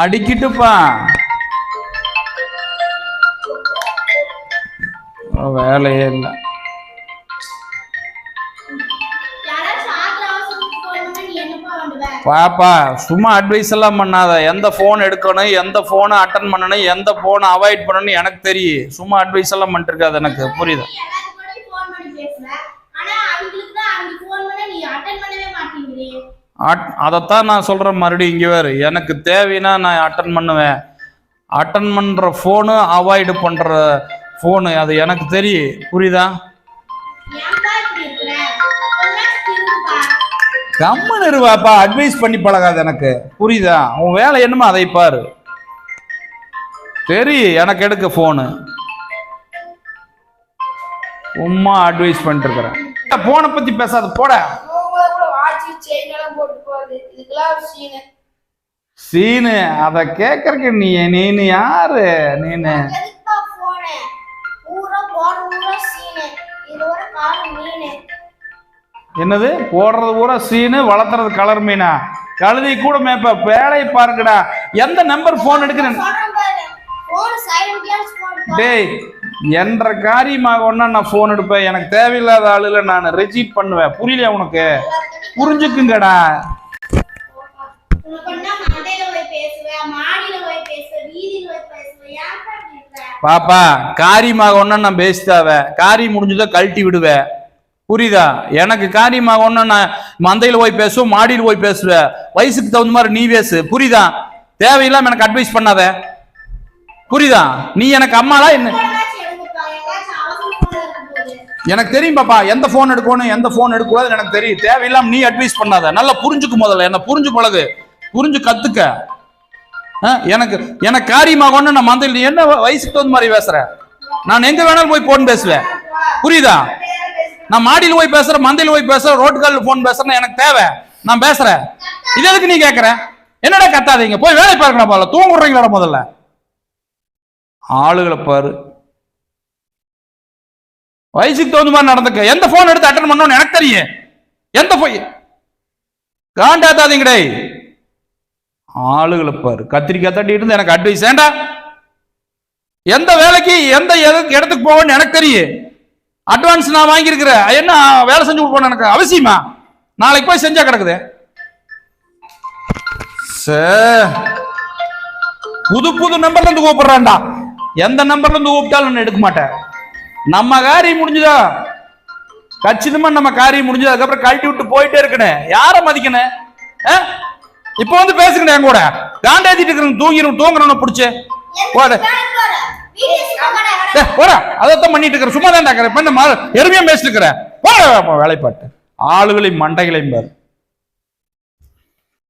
அடிக்கிட்டுப்பா. வேலையே இல்லை. பாப்பா சும்மா அட்வைஸ் எல்லாம் பண்ணாத. எந்த ஃபோன் எடுக்கணும் எந்த ஃபோனை அட்டன் பண்ணணும் எந்த ஃபோனை அவாய்ட் பண்ணணும் எனக்கு தெரியும். சும்மா அட்வைஸ் எல்லாம் பண்ணிட்டு இருக்காது எனக்கு புரியுது? ஆனா அவங்களுக்கு தான் அவங்க ஃபோன் நீ அட்டன் பண்ணவே அட் அதைத்தான் நான் சொல்கிறேன் மறுபடியும் இங்கே வேறு. எனக்கு தேவைன்னா நான் அட்டன் பண்ணுவேன். அட்டன் பண்ணுற ஃபோனு அவாய்டு பண்ணுற ஃபோனு அது எனக்கு தெரியும். புரியுதா? கம்மன் இருவாப்பா அட்வைஸ் பண்ணி பழகாது எனக்கு. புரியுதா? உன் வேலை என்னமோ அதை பாரு. தெரியும் எனக்கு எடுக்க ஃபோனு சும்மா அட்வைஸ் பண்ணிட்டு இருக்கிறேன். ஃபோனை பற்றி பேசாத போட. செயின் எல்லாம் போட்டு போகுது இதுக்கெல்லாம் ஒரு சீனு சீனு அதை கேட்கறக்கு நீ நீனு யாரு? நீனு. என்னது? போடுறது பூரா சீனு வளர்த்துறது கலர் மீனா? கழுதை கூட மேப்ப வேலையை பாருங்கடா. எந்த நம்பர் எடுக்கிறேன்? போன் போட்டு டேய் என்ற காரியமாக ஒன்னா நான் ஃபோன் எடுப்பேன். எனக்கு தேவையில்லாத ஆளுல நான் ரிஜீட் பண்ணுவேன். புரியலையா உனக்கு? புரிஞ்சுக்குங்கடா. பாப்பா காரியமாக ஒன்னா நான் பேசிட்டாவ காரியம் முடிஞ்சதை கழட்டி விடுவேன். புரியுதா? எனக்கு காரியமாக ஒன்னா நான் மந்தையில் போய் பேசுவேன் மாடியில் போய் பேசுவேன். வயசுக்கு தகுந்த மாதிரி நீ பேசு. புரியுதா? தேவையில்லாம எனக்கு அட்வைஸ் பண்ணாத. புரியுதா? நீ எனக்கு அம்மாளா என்ன எனக்கு தெரியும் பாப்பா. எந்த ஃபோன் எடுக்கணும் எந்த ஃபோன் எடுக்கக்கூடாதுன்னு எனக்கு தெரியும். தேவையில்லாம நீ அட்வைஸ் பண்ணாத. நல்லா புரிஞ்சுக்கு முதல்ல. என்ன புரிஞ்சு பழகு. புரிஞ்சு கத்துக்க. ஆ, எனக்கு எனக்கு காரியமாக ஒன்று நான் மந்தையில் நீ என்ன வயசுக்கு தகுந்த மாதிரி பேசுற? நான் எங்க வேணாலும் போய் போன் பேசுவேன். புரியுதா? நான் மாடியில் போய் பேசுறேன் மந்தையில் போய் பேசுறேன் ரோட்டுகளில் ஃபோன் பேசுறேன் எனக்கு தேவை. நான் பேசுறேன். இது எதுக்கு நீ கேட்குற என்னடா கத்தாதீங்க? போய் வேலை பார்க்கணும் முதல்ல தூங்குறீங்களா முதல்ல. ஆளுகளை பாரு. வயசுக்கு தகுந்த மாதிரி நடந்துக்க. எந்த போன் எடுத்து அட்டன் பண்ணணும்னு எனக்கு தெரியும். எந்த போய் காண்டாத்தாதீங்கடே ஆளுகளை பாரு. கத்திரிக்காய் தட்டி இருந்து எனக்கு அட்வைஸ் ஏண்டா எந்த வேலைக்கு எந்த இடத்துக்கு போவேன்னு எனக்கு தெரியும். அட்வான்ஸ் நான் வாங்கியிருக்கிறேன். என்ன வேலை செஞ்சு கொடுப்போம் எனக்கு அவசியமா? நாளைக்கு போய் செஞ்சா கிடக்குது. புது புது நம்பர்ல இருந்து கூப்பிடுறான்டா. எந்த நம்பர்ல இருந்து கூப்பிட்டாலும் நான் எடுக்க மாட்டேன். நம்ம காரியம் முடிஞ்சுதா? கச்சிதமா நம்ம காரியம் முடிஞ்சது? அதுக்கப்புறம் கழட்டி விட்டு போயிட்டே இருக்கணும் யார மதிக்கணும்? இப்போ வந்து பேசுங்கண்ணே என் கூட. காண்டாத்திட்டு இருக்கிற தூங்கிடும் தூங்குறவனை பிடிச்சு. போட அதைத்தான் பண்ணிட்டு இருக்கிற. சும்மா தான் பண்ண எருமையா பேசிட்டு இருக்கிற. போட வேலைப்பாட்டு. ஆளுகளையும் மண்டைகளையும் பாரு.